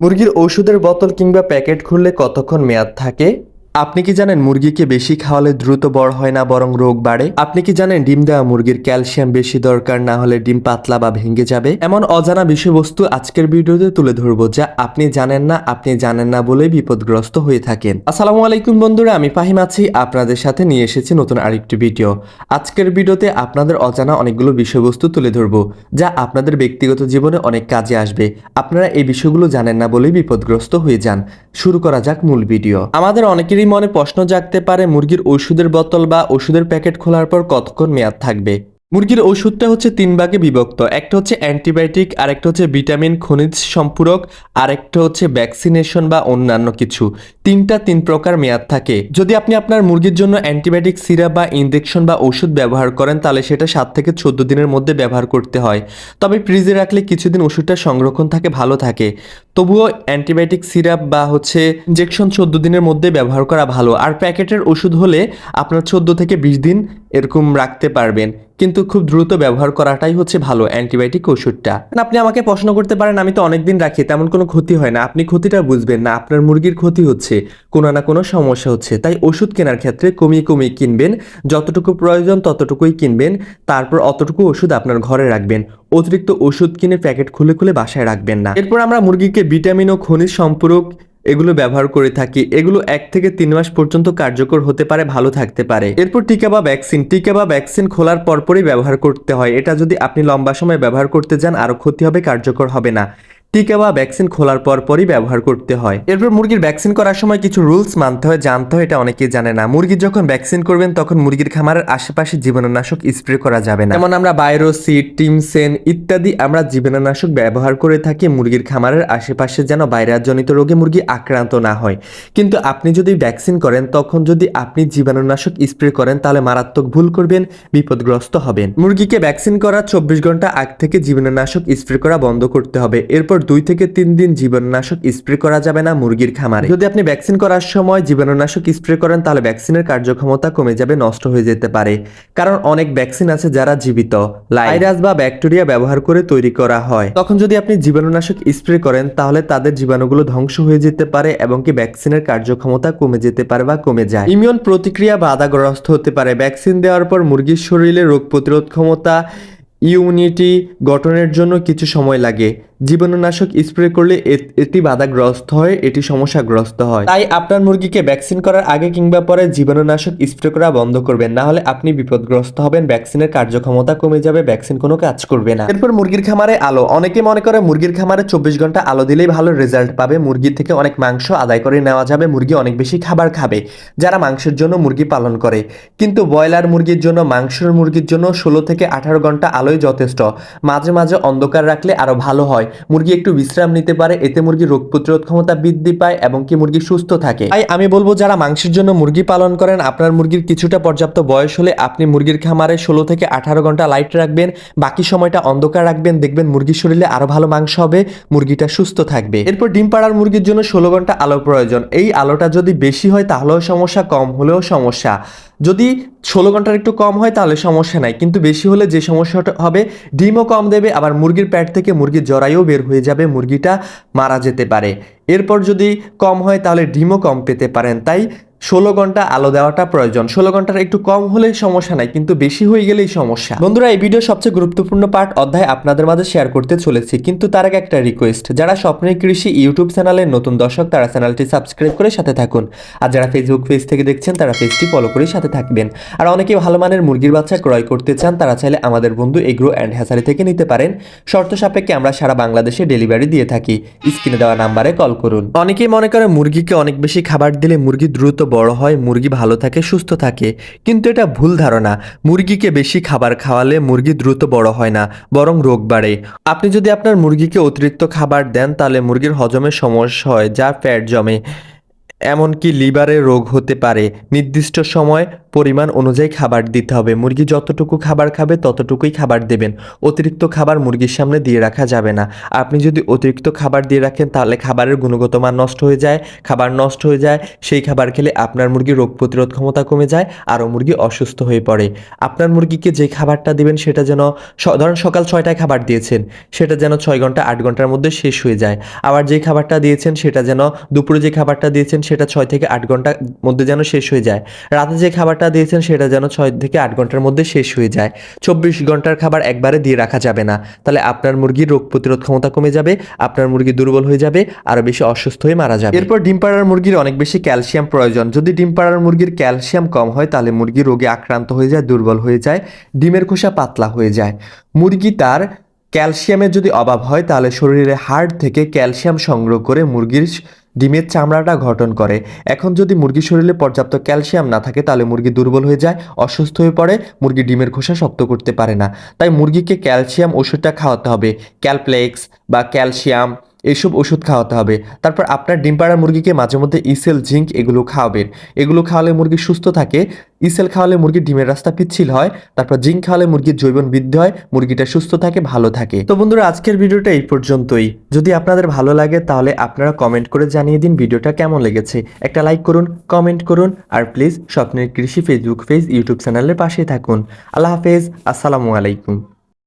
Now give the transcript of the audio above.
মুরগির ওষুধের বোতল কিংবা প্যাকেট খুললে কতক্ষণ মেয়াদ থাকে? আপনি কি জানেন মুরগিকে বেশি খাওয়ালে দ্রুত বড় হয় না বরং রোগ বাড়ে? আপনি কি জানেন ডিম দেওয়া মুরগির ক্যালসিয়াম বেশি দরকার না হলে ডিম পাতলা বা ভেঙে যাবে? এমন অজানা বিষয়বস্তু আজকের ভিডিওতে তুলে ধরবো যা আপনি জানেন না, আপনি জানেন না বলেই বিপদগ্রস্ত হয়ে থাকেন। আসসালামু আলাইকুম বন্ধুরা, আমি ফাহিম আছি, আপনাদের সাথে নিয়ে এসেছি নতুন আরেকটি ভিডিও। আজকের ভিডিওতে আপনাদের অজানা অনেকগুলো বিষয়বস্তু তুলে ধরবো যা আপনাদের ব্যক্তিগত জীবনে অনেক কাজে আসবে। আপনারা এই বিষয়গুলো জানেন না বলেই বিপদগ্রস্ত হয়ে যান। শুরু করা যাক মূল ভিডিও। আমাদের অনেকেরই মনে প্রশ্ন জাগতে পারে, মুরগির ওষুধের বোতল বা ওষুধের প্যাকেট খোলার পর কতক্ষণ মেয়াদ থাকবে? মুরগির ওষুধটা হচ্ছে তিন ভাগে বিভক্ত, একটা হচ্ছে অ্যান্টিবায়োটিক, আরেকটা হচ্ছে ভিটামিন, খনিজ সম্পূরক, আরেকটা হচ্ছে ভ্যাকসিনেশন বা অন্যান্য কিছু। তিনটা তিন প্রকার মেয়াদ থাকে। যদি আপনি আপনার মুরগির জন্য অ্যান্টিবায়োটিক সিরাপ বা ইনজেকশন বা ওষুধ ব্যবহার করেন, তাহলে সেটা সাত থেকে চোদ্দ দিনের মধ্যে ব্যবহার করতে হয়। তবে ফ্রিজে রাখলে কিছুদিন ওষুধটা সংরক্ষণ থাকে, ভালো থাকে। তবুও অ্যান্টিবায়োটিক সিরাপ বা হচ্ছে ইনজেকশন চোদ্দ দিনের মধ্যে ব্যবহার করা ভালো। আর প্যাকেটের ওষুধ হলে আপনার চোদ্দ থেকে বিশ দিন এরকম রাখতে পারবেন। কিন্তু খুব দ্রুত ব্যবহার করাটাই হচ্ছে ভালো অ্যান্টিবায়োটিক ওষুধটা। আপনি আমাকে প্রশ্ন করতে পারেন, আমি তো অনেকদিন রাখি, তেমন কোনো ক্ষতি হয় না। আপনি ক্ষতিটা বুঝবেন না, আপনার মুরগির ক্ষতি হচ্ছে, কোনো না কোনো সমস্যা হচ্ছে। তাই ওষুধ কেনার ক্ষেত্রে কমিয়ে কমিয়ে কিনবেন, যতটুকু প্রয়োজন ততটুকুই কিনবেন, তারপর অতটুকু ওষুধ আপনার ঘরে রাখবেন। অতিরিক্ত ওষুধ কিনে প্যাকেট খুলে খুলে বাসায় রাখবেন না। এরপর আমরা মুরগিকে ভিটামিন ও খনিজ সম্পূরক এগুলো ব্যবহার করে থাকি। এগুলো এক থেকে তিন মাস পর্যন্ত কার্যকর হতে পারে, ভালো থাকতে পারে। এরপর টিকা বা ভ্যাকসিন। টিকা বা ভ্যাকসিন খোলার পরপরই ব্যবহার করতে হয়। এটা যদি আপনি লম্বা সময় ব্যবহার করতে যান আরও ক্ষতি হবে, কার্যকর হবে না। টিকা বা ভ্যাকসিন খোলার পর পরই ব্যবহার করতে হয়। এরপর মুরগির ভ্যাকসিন করার সময় কিছু রুলস মানতে হয়, জানতে হয়, এটা অনেকেই জানে না। মুরগি যখন ভ্যাকসিন করবেন, তখন মুরগির খামারের আশেপাশে জীবাণুনাশক স্প্রে করা যাবে না। যেমন আমরা বায়োসিড টিমসেন ইত্যাদি আমরা জীবাণুনাশক ব্যবহার করে থাকি, মুরগির খামারের আশেপাশে যেন ভাইরাসজনিত রোগে মুরগি আক্রান্ত না হয়। কিন্তু আপনি যদি ভ্যাকসিন করেন, তখন যদি আপনি জীবাণুনাশক স্প্রে করেন, তাহলে মারাত্মক ভুল করবেন, বিপদগ্রস্ত হবেন। মুরগিকে ভ্যাকসিন করার চব্বিশ ঘণ্টা আগ থেকে জীবাণুনাশক স্প্রে করা বন্ধ করতে হবে। এরপর দুই থেকে তিন দিন জীবাণুনাশক স্প্রে করা যাবে না মুরগির খামারে। যদি আপনি ভ্যাকসিন করার সময় জীবাণুনাশক স্প্রে করেন, তাহলে ভ্যাকসিনের কার্যক্ষমতা কমে যাবে, নষ্ট হয়ে যেতে পারে। কারণ অনেক ভ্যাকসিন আছে যারা জীবিত। ভাইরাস বা ব্যাকটেরিয়া ব্যবহার করে তৈরি করা হয়। তখন যদি আপনি জীবাণুনাশক স্প্রে করেন, তাহলে তাদের জীবাণুগুলো ধ্বংস হয়ে যেতে পারে এবং কি ভ্যাকসিনের কার্যক্ষমতা কমে যেতে পারে বা কমে যায়। ইমিউন প্রতিক্রিয়া বাধাগ্রস্ত হতে পারে। ভ্যাকসিন দেওয়ার পর মুরগির শরীরে রোগ প্রতিরোধ ক্ষমতা, ইউনিটি গঠনের জন্য কিছু সময় লাগে। জীবাণুনাশক স্প্রে করলে এটি বাধাগ্রস্ত হয় এটি সমস্যাগ্রস্ত হয়। তাই আপনার মুরগিকে ভ্যাকসিন করার আগে কিংবা পরে জীবাণুনাশক স্প্রে করা বন্ধ করবেন না হলে আপনি বিপদগ্রস্ত হবেন ভ্যাকসিনের কার্যক্ষমতা কমে যাবে ভ্যাকসিন কোনো কাজ করবে না। এরপর মুরগির খামারে আলো। অনেকে মনে করে মুরগির খামারে চব্বিশ ঘণ্টা আলো দিলেই ভালো রেজাল্ট পাবে। মুরগি থেকে অনেক মাংস আদায় করে নেওয়া যাবে মুরগি অনেক বেশি খাবার খাবে যারা মাংসের জন্য মুরগি পালন করে। কিন্তু ব্রয়লার মুরগির জন্য মাংসের মুরগির জন্য ষোলো থেকে আঠারো ঘণ্টা আলোই যথেষ্ট। মাঝে মাঝে অন্ধকার রাখলে আরও ভালো হয়। মুরগি একটু বিশ্রাম নিতে পারে, এতে মুরগির রোগ প্রতিরোধ ক্ষমতা বৃদ্ধি পায় এবং কি মুরগি সুস্থ থাকে। তাই আমি বলব, যারা মাংসের জন্য মুরগি পালন করেন, আপনার মুরগির কিছুটা পর্যাপ্ত বয়স হলে আপনি মুরগির খামারে ষোলো থেকে আঠারো ঘণ্টা লাইট রাখবেন, বাকি সময়টা অন্ধকার রাখবেন, দেখবেন মুরগির শরীরে আরও ভালো মাংস হবে, মুরগিটা সুস্থ থাকবে। এরপর ডিম পাড়ার মুরগির জন্য ষোলো ঘণ্টা আলো প্রয়োজন। এই আলোটা যদি বেশি হয়, তাহলেও সমস্যা, কম হলেও সমস্যা। যদি ষোলো ঘণ্টার একটু কম হয়, তাহলে সমস্যা নাই। কিন্তু বেশি হলে যে সমস্যাটা হবে, ডিমও কম দেবে, আবার মুরগির প্যাট থেকে মুরগির জরায়ুও বের হয়ে যাবে মুরগিটা মারা যেতে পারে। এরপর যদি কম হয় তাহলে ডিমও কম পেতে পারেন। তাই ষোলো ঘণ্টা আলো দেওয়াটা প্রয়োজন। ষোলো ঘণ্টার একটু কম হলে সমস্যা নাই, কিন্তু বেশি হয়ে গেলেই সমস্যা। বন্ধুরা, এই ভিডিও সবচেয়ে গুরুত্বপূর্ণ পার্ট অধ্যায় আপনাদের মাঝে শেয়ার করতে চলেছি। কিন্তু তার আগে একটা রিকোয়েস্ট যারা স্বপ্নের কৃষি ইউটিউব চ্যানেলের নতুন দর্শক, তারা চ্যানেলটি সাবস্ক্রাইব করে সাথে থাকুন। আর যারা ফেসবুক পেজ থেকে দেখছেন, তারা পেজটি ফলো করে সাথে থাকবেন। আর অনেকে ভালো মানের মুরগির বাচ্চা ক্রয় করতে চান, তারা চাইলে আমাদের বন্ধু এগ্রো অ্যান্ড হ্যাসারি থেকে নিতে পারেন। শর্ত সাপেক্ষে আমরা সারা বাংলাদেশে ডেলিভারি দিয়ে থাকি। স্ক্রিনে দেওয়া নাম্বারে কল করুন। অনেকেই মনে করে মুরগিকে অনেক বেশি খাবার দিলে মুরগি দ্রুত বড় হয়, মুরগি ভালো থাকে, সুস্থ থাকে। কিন্তু এটা ভুল ধারণা। মুরগিকে বেশি খাবার খাওয়ালে মুরগি দ্রুত বড় হয় না, বরং রোগ বাড়ে। আপনি যদি আপনার মুরগিকে অতিরিক্ত খাবার দেন, তাহলে মুরগির হজমের সমস্যা হয়, যা ফ্যাট জমে। এমনকি লিভারে রোগ হতে পারে। নির্দিষ্ট সময় পরিমাণ অনুযায়ী খাবার দিতে হবে। মুরগি যতটুকু খাবার খাবে, ততটুকুই খাবার দেবেন। অতিরিক্ত খাবার মুরগির সামনে দিয়ে রাখা যাবে না। আপনি যদি অতিরিক্ত খাবার দিয়ে রাখেন, তাহলে খাবারের গুণগত মান নষ্ট হয়ে যায়। খাবার নষ্ট হয়ে যায়, সেই খাবার খেলে আপনার মুরগির রোগ প্রতিরোধ ক্ষমতা কমে যায়, আরও মুরগি অসুস্থ হয়ে পড়ে। আপনার মুরগিকে যে খাবারটা দেবেন, সেটা যেন ধরেন সকাল ছয়টায় খাবার দিয়েছেন, সেটা যেন ছয় ঘণ্টা, আট ঘণ্টার মধ্যে শেষ হয়ে যায়। আবার যে খাবারটা দিয়েছেন, সেটা যেন দুপুরে যে খাবারটা দিয়েছেন সেটা ছয় থেকে আট ঘণ্টার মধ্যে যেন শেষ হয়ে যায়। রাতে যে খাবারটা দিয়েছেন সেটা যেন ছয় থেকে আট ঘণ্টার মধ্যে শেষ হয়ে যায়। চব্বিশ ঘণ্টার খাবার একবারে দিয়ে রাখা যাবে না। তাহলে আপনার মুরগির রোগ প্রতিরোধ ক্ষমতা কমে যাবে, আপনার মুরগি দুর্বল হয়ে যাবে আরও বেশি অসুস্থ হয়ে মারা যাবে। এরপর ডিম পাড়ার মুরগির অনেক বেশি ক্যালসিয়াম প্রয়োজন। যদি ডিম পাড়ার মুরগির ক্যালসিয়াম কম হয়, তাহলে মুরগি রোগে আক্রান্ত হয়ে যায়, দুর্বল হয়ে যায়, ডিমের খোসা পাতলা হয়ে যায়। মুরগি তার ক্যালসিয়ামের যদি অভাব হয়, তাহলে শরীরে হাড় থেকে ক্যালসিয়াম সংগ্রহ করে মুরগির ডিমের চামড়াটা গঠন করে। এখন যদি মুরগির শরীরে পর্যাপ্ত ক্যালসিয়াম না থাকে, তাহলে মুরগি দুর্বল হয়ে যায়, অসুস্থ হয়ে পড়ে, মুরগি ডিমের খোসা শক্ত করতে পারে না। তাই মুরগিকে ক্যালসিয়াম ওষুধটা খাওয়াতে হবে। ক্যালপ্লেক্স বা ক্যালসিয়াম এইসব ওষুধ খাওয়াতে হবে। তারপর আপনার ডিম পাড়া মুরগিকে মাঝে মধ্যে ইসেল জিঙ্ক এগুলো খাওয়াবেন। এগুলো খাওয়ালে মুরগি সুস্থ থাকে। ইসেল খাওয়ালে মুরগির ডিমের রাস্তা পিচ্ছিল হয়। তারপর জিঙ্ক খাওয়ালে মুরগির জৈবন বৃদ্ধি হয়। মুরগিটা সুস্থ থাকে, ভালো থাকে। তো বন্ধুরা, আজকের ভিডিওটা এই পর্যন্তই। যদি আপনাদের ভালো লাগে, তাহলে আপনারা কমেন্ট করে জানিয়ে দিন ভিডিওটা কেমন লেগেছে। একটা লাইক করুন, কমেন্ট করুন, আর প্লিজ স্বপ্নের কৃষি ফেসবুক পেজ, ইউটিউব চ্যানেলের পাশে থাকুন। আল্লাহ হাফেজ, আসসালামু আলাইকুম।